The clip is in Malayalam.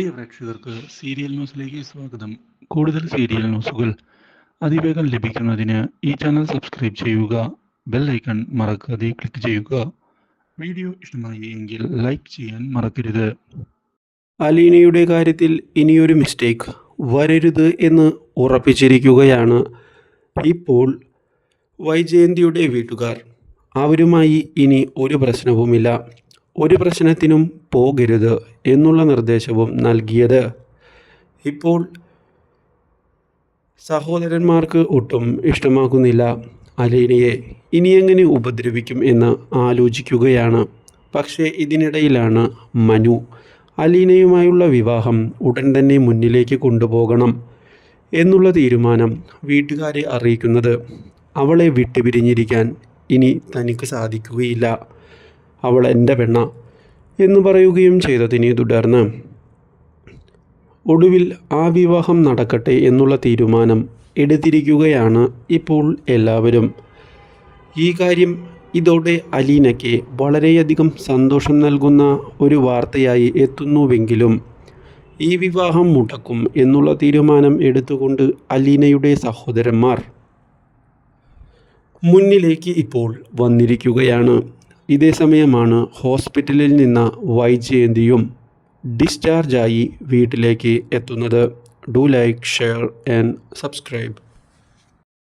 പ്രിയ പ്രേക്ഷകർക്ക് സീരിയൽ ന്യൂസിലേക്ക് സ്വാഗതം. കൂടുതൽ സീരിയൽ ന്യൂസുകൾ അതിവേഗം ലഭിക്കുന്നതിന് ഈ ചാനൽ സബ്സ്ക്രൈബ് ചെയ്യുക ബെൽ ഐക്കൺ മറക്കാതെ ക്ലിക്ക് ചെയ്യുക. വീഡിയോ ഇഷ്ടമായി എങ്കിൽ ലൈക്ക് ചെയ്യാൻ മറക്കരുത്. അലീനയുടെ കാര്യത്തിൽ ഇനിയൊരു മിസ്റ്റേക്ക് വരരുത് എന്ന് ഉറപ്പിച്ചിരിക്കുകയാണ് ഇപ്പോൾ വൈജയന്തിയുടെ വീട്ടുകാർ. അവരുമായി ഇനി ഒരു പ്രശ്നവുമില്ല. ഒരു പ്രശ്നത്തിനും പോകരുത് എന്നുള്ള നിർദ്ദേശവും നൽകിയത്. ഇപ്പോൾ സഹോദരന്മാർക്ക് ഒട്ടും ഇഷ്ടമാകുന്നില്ല അലീനയെ ഇനിയെങ്ങനെ ഉപദ്രവിക്കും എന്ന് ആലോചിക്കുകയാണ്. പക്ഷേ ഇതിനിടയിലാണ് മനു. അലീനയുമായുള്ള വിവാഹം ഉടൻ തന്നെ മുന്നിലേക്ക് കൊണ്ടുപോകണം എന്നുള്ള തീരുമാനം വീട്ടുകാരെ അറിയിക്കുന്നത്. അവളെ വിട്ടുപിരിഞ്ഞിരിക്കാൻ ഇനി തനിക്ക് സാധിക്കുകയില്ല. അവൾ എന്റെ പെണ്ണ എന്ന് പറയുകയും ചെയ്തതിനെ തുടർന്ന്. ഒടുവിൽ ആ വിവാഹം നടക്കട്ടെ എന്നുള്ള തീരുമാനം എടുത്തിരിക്കുകയാണ് ഇപ്പോൾ എല്ലാവരും. ഈ കാര്യം ഇതോടെ അലീനയ്ക്ക് വളരെയധികം സന്തോഷം നൽകുന്ന ഒരു വാർത്തയായി എത്തുന്നുവെങ്കിലും ഈ വിവാഹം മുടക്കും എന്നുള്ള തീരുമാനം എടുത്തുകൊണ്ട് അലീനയുടെ സഹോദരന്മാർ മുന്നിലേക്ക് ഇപ്പോൾ വന്നിരിക്കുകയാണ്. ഇതേ സമയമാണ് ഹോസ്പിറ്റലിൽ നിന്ന് വൈജയന്തിയും ഡിസ്ചാർജായി വീട്ടിലേക്ക് എത്തുന്നത്. Do like share and subscribe.